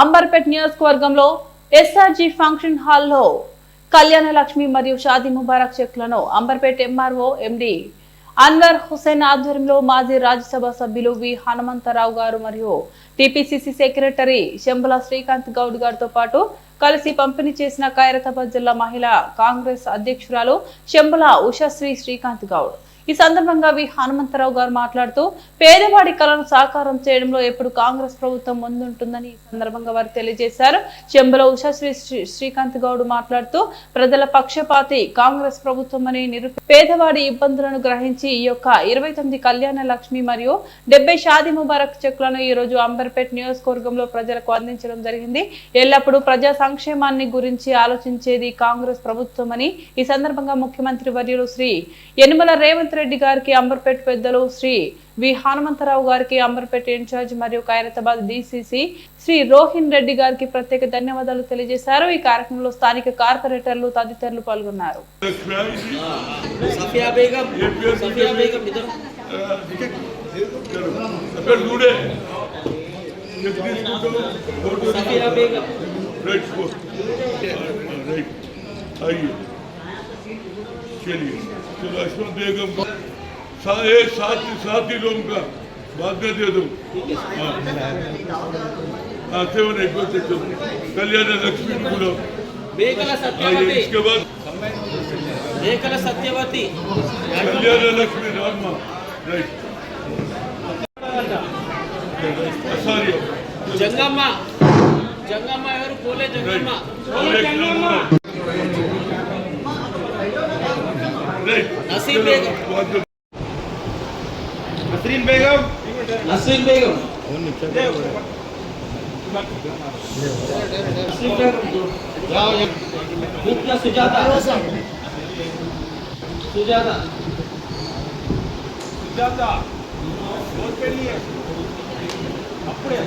అంబర్పేట్ నియోజకవర్గంలో SRG function హాల్లో కళ్యాణ లక్ష్మి మరియు షాదీ ముబారక్ చెక్లను అంబర్పేట్ ఎంఆర్ఓ ఎండి అన్వర్ హుసేన్ ఆధ్వర్యంలో మాజీ రాజ్యసభ సభ్యులు వి హనుమంతరావు గారు మరియు టిపిసిసి సెక్రటరీ శంబుల శ్రీకాంత్ గౌడ్ గారితో పాటు కలిసి పంపిణీ చేసిన ఖైరతాబాద్ జిల్లా మహిళా కాంగ్రెస్ అధ్యక్షురాలు శంబల ఉషశ్రీ శ్రీకాంత్ గౌడ్. ఈ సందర్భంగా వి హనుమంతరావు గారు మాట్లాడుతూ పేదవాడి కళను సాకారం చేయడంలో ఎప్పుడు కాంగ్రెస్ ప్రభుత్వం ముందుంటుందని ఈ సందర్భంగా వారు తెలియజేశారు. చెంబల ఉషాశ్రీ శ్రీ- శ్రీకాంత్ గౌడ్ మాట్లాడుతూ ప్రజల పక్షపాతి కాంగ్రెస్ ప్రభుత్వం అని నిరు పేదవాడి ఇబ్బందులను గ్రహించి ఈ యొక్క ఇరవై తొమ్మిది కళ్యాణ లక్ష్మి మరియు డెబ్బై షాది ముబారక్ చెక్లను ఈ రోజు అంబర్పేట్ నియోజకవర్గంలో ప్రజలకు అందించడం జరిగింది. ఎల్లప్పుడూ ప్రజా సంక్షేమాన్ని గురించి ఆలోచించేది కాంగ్రెస్ ప్రభుత్వం అని ఈ సందర్భంగా ముఖ్యమంత్రి వర్యులు శ్రీ యనుమల రేవంత్ రెడ్డి గారికి అంబర్పేట పెద్దలు శ్రీ వి హనుమంతరావు గారికి అంబర్పేట ఇన్ఛార్జ్ మరియు ఖైరతాబాద్ డిసిసి శ్రీ రోహిన్ రెడ్డి గారికి ప్రత్యేక ధన్యవాదాలు తెలియజేశారు. ఈ కార్యక్రమంలో స్థానిక కార్పొరేటర్లు తదితరులు పాల్గొన్నారు. రైట్. रश्मा बेगम का सा, ए, साथ साथी लोगों का बाध्य दे दो हाँ सेवन एक बार चेक करो कल्याण लक्ष्मी गुलाब इसके बाद सत्यवती कल्याण लक्ष्मी रामा राइट సారీ జంగమ్మ జంగమ్మ ఎవరు పోలే జంగమ్మ नसीम बेगम। नसरीन बेगम। नसरीन बेगम। सुजाता। सुजाता। सुजाता అప్పుడే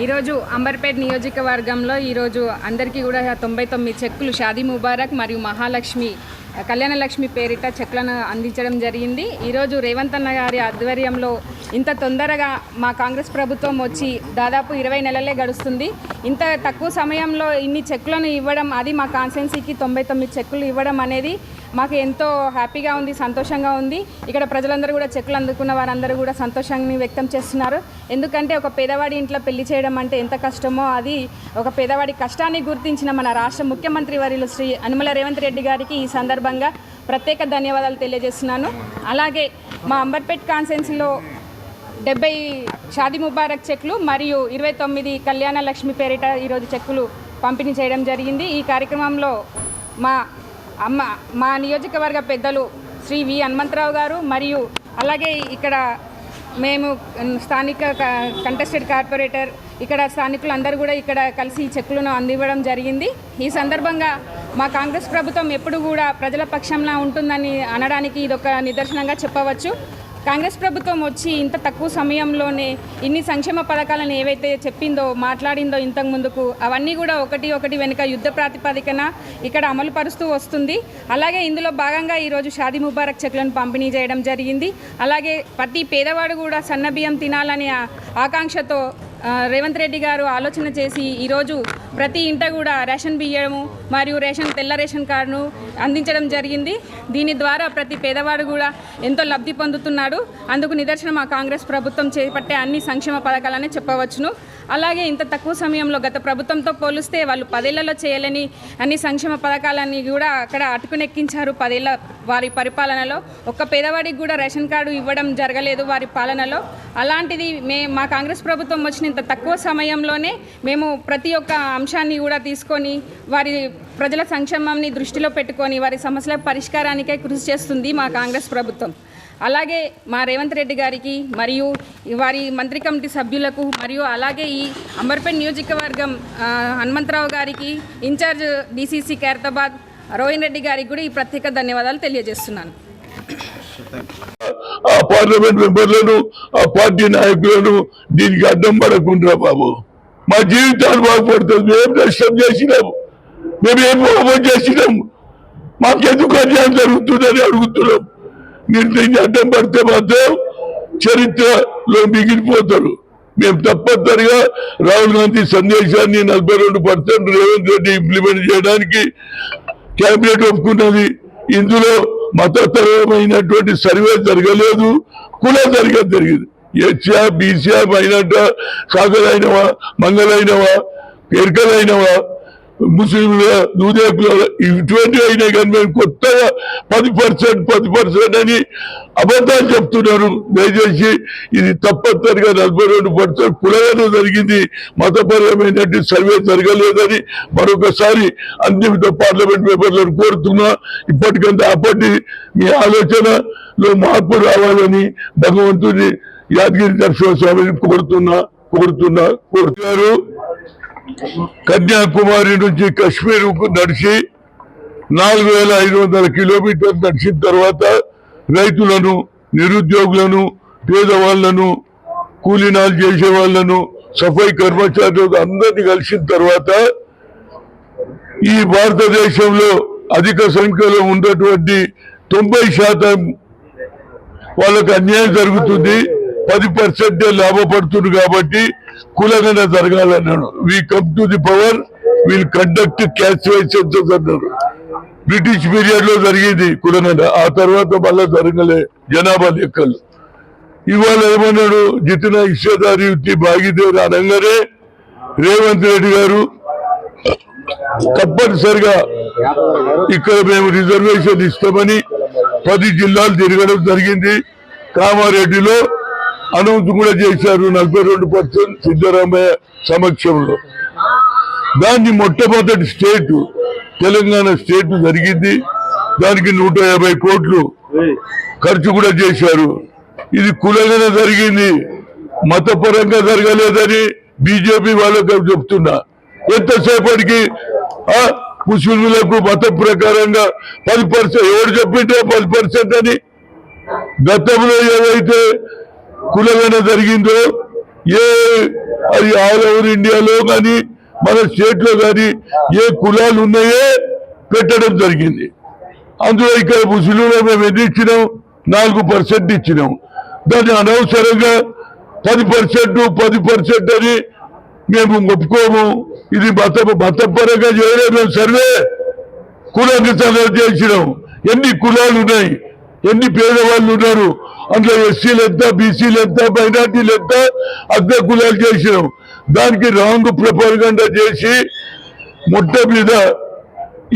ఈరోజు అంబర్పేట్ నియోజకవర్గంలో ఈరోజు అందరికీ కూడా తొంభై తొమ్మిది చెక్కులు షాదీ ముబారక్ మరియు మహాలక్ష్మి కళ్యాణలక్ష్మి పేరిట చెక్లను అందించడం జరిగింది. ఈరోజు రేవంత్ అన్న గారి ఆధ్వర్యంలో ఇంత తొందరగా మా కాంగ్రెస్ ప్రభుత్వం వచ్చి దాదాపు ఇరవై నెలలే గడుస్తుంది. ఇంత తక్కువ సమయంలో ఇన్ని చెక్కులను ఇవ్వడం అది మా కాన్సెన్సీకి తొంభై తొమ్మిది చెక్కులు ఇవ్వడం అనేది మాకు ఎంతో హ్యాపీగా ఉంది సంతోషంగా ఉంది. ఇక్కడ ప్రజలందరూ కూడా చెక్కులు అందుకున్న వారందరూ కూడా సంతోషాన్ని వ్యక్తం చేస్తున్నారు. ఎందుకంటే ఒక పేదవాడి ఇంట్లో పెళ్ళి చేయడం అంటే ఎంత కష్టమో అది ఒక పేదవాడి కష్టాన్ని గుర్తించిన మన రాష్ట్ర ముఖ్యమంత్రి వర్యులు శ్రీ అనుమల రేవంత్ రెడ్డి గారికి ఈ సందర్భంగా ప్రత్యేక ధన్యవాదాలు తెలియజేస్తున్నాను. అలాగే మా అంబర్పేట్ కాన్సెన్సీలో డెబ్బై షాదీ ముబారక్ చెక్లు మరియు ఇరవై తొమ్మిది కళ్యాణ లక్ష్మి పేరిట ఈరోజు చెక్కులు పంపిణీ చేయడం జరిగింది. ఈ కార్యక్రమంలో మా అమ్మ మా నియోజకవర్గ పెద్దలు శ్రీ వి హనుమంతరావు గారు మరియు అలాగే ఇక్కడ మేము స్థానిక కంటెస్టెడ్ కార్పొరేటర్ ఇక్కడ స్థానికులు అందరూ కూడా ఇక్కడ కలిసి ఈ చెక్కులను అందివ్వడం జరిగింది. ఈ సందర్భంగా మా కాంగ్రెస్ ప్రభుత్వం ఎప్పుడు కూడా ప్రజల పక్షంలో ఉంటుందని అనడానికి ఇదొక నిదర్శనంగా చెప్పవచ్చు. కాంగ్రెస్ ప్రభుత్వం వచ్చి ఇంత తక్కువ సమయంలోనే ఇన్ని సంక్షేమ పథకాలను ఏవైతే చెప్పిందో మాట్లాడిందో ఇంతకు ముందుకు అవన్నీ కూడా ఒకటి ఒకటి వెనుక యుద్ధ ప్రాతిపదికన ఇక్కడ అమలు పరుస్తూ వస్తుంది. అలాగే ఇందులో భాగంగా ఈరోజు షాదీ ముబారక్ చెక్లను పంపిణీ చేయడం జరిగింది. అలాగే ప్రతి పేదవాడు కూడా సన్న బియ్యం తినాలనే ఆకాంక్షతో రేవంత్ రెడ్డి గారు ఆలోచన చేసి ఈరోజు ప్రతి ఇంట కూడా రేషన్ బియ్యము మరియు రేషన్ తెల్ల రేషన్ కార్డును అందించడం జరిగింది. దీని ద్వారా ప్రతి పేదవాడు కూడా ఎంతో లబ్ధి పొందుతున్నాడు. అందుకు నిదర్శనం మా కాంగ్రెస్ ప్రభుత్వం చేపట్టే అన్ని సంక్షేమ పథకాలనే చెప్పవచ్చును. అలాగే ఇంత తక్కువ సమయంలో గత ప్రభుత్వంతో పోలిస్తే వాళ్ళు పదేళ్ళలో చేయలేని అన్ని సంక్షేమ పథకాలన్నీ కూడా అక్కడ అటుకునెక్కించారు పదేళ్ళ వారి పరిపాలనలో. ఒక్క పేదవాడికి కూడా రేషన్ కార్డు ఇవ్వడం జరగలేదు వారి పాలనలో. అలాంటిది మే మా కాంగ్రెస్ ప్రభుత్వం వచ్చిన ఇంత తక్కువ సమయంలోనే మేము ప్రతి ఒక్క అంశాన్ని కూడా తీసుకొని వారి ప్రజల సంక్షేమాన్ని దృష్టిలో పెట్టుకొని వారి సమస్యల పరిష్కారానికే కృషి చేస్తుంది మా కాంగ్రెస్ ప్రభుత్వం. అలాగే మా రేవంత్ రెడ్డి గారికి మరియు వారి మంత్రి కమిటీ సభ్యులకు మరియు అలాగే ఈ అంబర్పేట్ నియోజకవర్గం హనుమంతరావు గారికి ఇన్ఛార్జ్ డీసీసీ ఖైరతాబాద్ రోహిన్ రెడ్డి గారికి కూడా ఈ ప్రత్యేక ధన్యవాదాలు తెలియజేస్తున్నాను. పార్లమెంట్ మెంబర్లను ఆ పార్టీ నాయకులను దీనికి అడ్డం పడకుండా బాబు. మా జీవితాలు బాగుపడుతుంది మేము నష్టం చేసినాము. మేము ఏం పాపం మాకు మాకెందుకు అన్యాయం జరుగుతుందని అడుగుతున్నాం. మీరు దీన్ని అడ్డం పడితే మాత్రం చరిత్రలో మిగిలిపోతారు. మేము తప్పనిసరిగా రాహుల్ గాంధీ సందేశాన్ని నలభై రెండు పర్సెంట్ రేవంత్ రెడ్డి ఇంప్లిమెంట్ చేయడానికి కేబినెట్ ఒప్పుకున్నది. ఇందులో మతతరమైనటువంటి సర్వే జరగలేదు కుల సరిగా జరిగింది. ఎస్యా బీసీఆ మైనట సాగలైనవా మంగళైనవా ఎరకలైనవా ముస్లింల దూదేకుల ఇటువంటి అయినాయి కానీ మేము కొత్తగా పది పర్సెంట్ పది పర్సెంట్ అని అబద్ధాలు చెప్తున్నారు. దయచేసి ఇది తప్పనిసరిగా నలభై రెండు పర్సెంట్ కులగన జరిగింది. మతపరమైనట్టు సర్వే జరగలేదని మరొకసారి అన్ని పార్లమెంట్ మెంబర్లను కోరుతున్నా. ఇప్పటికంటే అప్పటి మీ ఆలోచనలో మార్పు రావాలని భగవంతుని యాదగిరి నరసింహస్వామిని కోరుతున్నా కోరుతున్నా కోరుతున్నారు కన్యాకుమారి నుంచి కశ్మీర్ నడిచి నాలుగు వేల ఐదు వందల కిలోమీటర్లు నడిచిన తర్వాత రైతులను నిరుద్యోగులను పేదవాళ్ళను కూలీనాలు చేసే వాళ్ళను సఫాయి కర్మచారులు అందరినీ కలిసిన తర్వాత ఈ భారతదేశంలో అధిక సంఖ్యలో ఉన్నటువంటి తొంభై శాతం వాళ్ళకు అన్యాయం జరుగుతుంది. పది పర్సెంట్ లాభపడుతుంది కాబట్టి కులగన జరగాలన్నాడు we come to the power will conduct caste censuses అన్నారు. బ్రిటిష్ పీరియడ్లో జరిగింది కులగన ఆ తర్వాత మళ్ళా జరగలే జనాభా లెక్కలు. ఇవాళ ఏమన్నాడు? జితిన ఇష్టదారి యుక్తి భాగీదేవి అనగానే రేవంత్ రెడ్డి గారు తప్పనిసరిగా ఇక్కడ మేము రిజర్వేషన్ ఇస్తామని పది జిల్లాలు తిరగడం జరిగింది. కామారెడ్డిలో అనౌన్స్ కూడా చేశారు నలభై రెండు పర్సెంట్ సిద్ధరామయ్య సమక్షంలో. దాన్ని మొట్టమొదటి స్టేట్ తెలంగాణ స్టేట్ జరిగింది. దానికి నూట యాభై కోట్లు ఖర్చు కూడా చేశారు. ఇది కులంగా జరిగింది. మతపరంగా జరగలేదని బీజేపీ వాళ్ళకి చెప్తున్నా. ఎంతసేపటికి ముస్లింలకు మత ప్రకారంగా పది పర్సెంట్ ఎవరు చెప్పింటే పది పర్సెంట్ అని గతంలో ఏదైతే కులగన జరిగిందో ఏ అది ఆల్ ఓవర్ ఇండియాలో కానీ మన స్టేట్లో కానీ ఏ కులాలు ఉన్నాయో పెట్టడం జరిగింది. అందులో ఇక్కడ ముస్లింలు మేము ఎన్ని ఇచ్చినాం? నాలుగు పర్సెంట్ ఇచ్చినాం. దాన్ని అనవసరంగా పది పర్సెంట్ పది పర్సెంట్ అని మేము ఒప్పుకోము. ఇది మత మతపరంగా చేయలేదు మేము సర్వే. కులాన్ని సర్వే చేసినాం. ఎన్ని కులాలు ఉన్నాయి? ఎన్ని పేదవాళ్ళు ఉన్నారు? అందులో ఎస్సీలు ఎంత బీసీలు ఎంత మైనార్టీలు ఎంత అద్దె కులాలు చేసినాం. దానికి రాంగ్ ప్రపరగండ చేసి మొట్ట మీద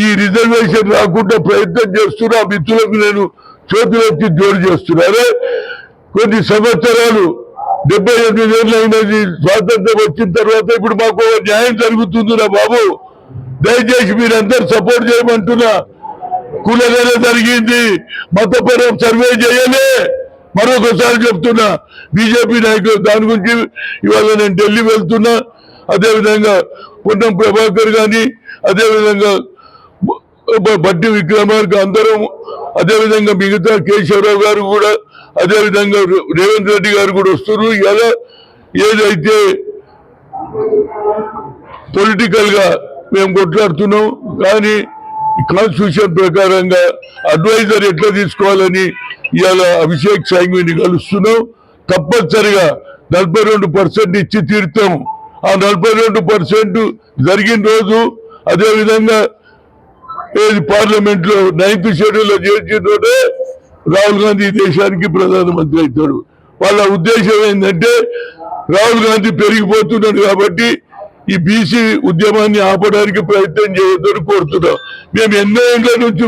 ఈ రిజర్వేషన్ రాకుండా ప్రయత్నం చేస్తున్నా ఆ మిత్రులకు నేను చేతులెత్తి జోడు చేస్తున్నారే కొన్ని సంవత్సరాలు డెబ్బై ఎనిమిది ఏళ్ళు అయినది స్వాతంత్రం వచ్చిన తర్వాత ఇప్పుడు మాకు న్యాయం జరుగుతుందిరా బాబు. దయచేసి మీరందరూ సపోర్ట్ చేయమంటున్నా. కులగల జరిగింది మతపరం సర్వే చేయలే. మరొకసారి చెప్తున్నా బీజేపీ నాయకులు దాని గురించి ఇవాళ నేను ఢిల్లీ వెళ్తున్నా అదేవిధంగా పొన్నం ప్రభాకర్ కానీ అదేవిధంగా బట్టి విక్రమార్క అందరం అదేవిధంగా మిగతా కేశవరావు గారు కూడా అదేవిధంగా రేవంత్ రెడ్డి గారు కూడా వస్తున్నారు. ఎలా ఏదైతే పొలిటికల్గా మేము కొట్లాడుతున్నాం కానీ కాన్స్టిట్యూషన్ ప్రకారంగా అడ్వైజర్ ఎట్లా తీసుకోవాలని ఇవాళ అభిషేక్ సాంఘ్విని కలుస్తున్నాం. తప్పనిసరిగా నలభై రెండు పర్సెంట్ ఇచ్చి తీరుతాము ఆ నలభై రెండు పర్సెంట్ జరిగిన రోజు అదేవిధంగా ఏది పార్లమెంట్లో నైన్త్ షెడ్యూల్లో చేర్చినోటే రాహుల్ గాంధీ దేశానికి ప్రధానమంత్రి అవుతాడు. వాళ్ళ ఉద్దేశం ఏంటంటే రాహుల్ గాంధీ పెరిగిపోతున్నాడు కాబట్టి ఈ బీసీ ఉద్యమాన్ని ఆపడానికి ప్రయత్నం చేయొద్దని కోరుతున్నాం. మేము ఎన్నో ఏళ్ళ నుంచి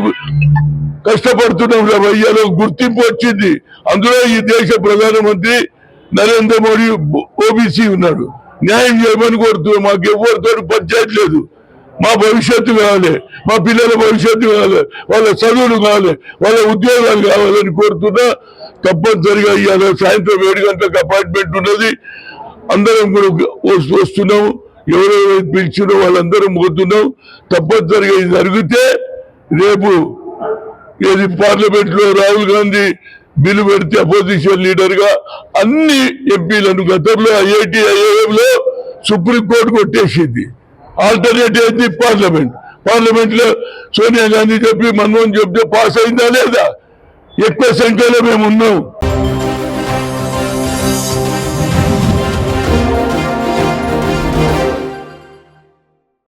కష్టపడుతున్నాం రవయ్యలో గుర్తింపు వచ్చింది. అందులో ఈ దేశ ప్రధానమంత్రి నరేంద్ర మోడీ ఓబీసీ ఉన్నాడు. న్యాయం చేయమని కోరుతున్నాం. మాకు ఎవరితో పంచాయతీ లేదు. మా భవిష్యత్తు కావాలి. మా పిల్లల భవిష్యత్తు కావాలి. వాళ్ళ చదువులు కావాలి. వాళ్ళ ఉద్యోగాలు కావాలని కోరుతున్నా. తప్పనిసరిగా ఇవాళ సాయంత్రం ఏడు గంటలకు అపాయింట్మెంట్ ఉన్నది. అందరం కూడా వస్తున్నాం. ఎవరెవరు పిలిచినో వాళ్ళందరం పోతున్నాం తప్పనిసరిగా ఇది జరిగితే రేపు ఏది పార్లమెంట్లో రాహుల్ గాంధీ బిల్లు పెడితే అపోజిషన్ లీడర్గా అన్ని ఎంపీలను గతంలో ఐఐటి ఐఐఎం లో సుప్రీంకోర్టు కొట్టేసింది. ఆల్టర్నేటివ్ ఏంది పార్లమెంట్ పార్లమెంట్? లో సోనియా గాంధీ చెప్పి మన్మోహన్ చెప్తే పాస్ అయిందా లేదా? ఎక్కువ సంఖ్యలో మేము ఉన్నాం.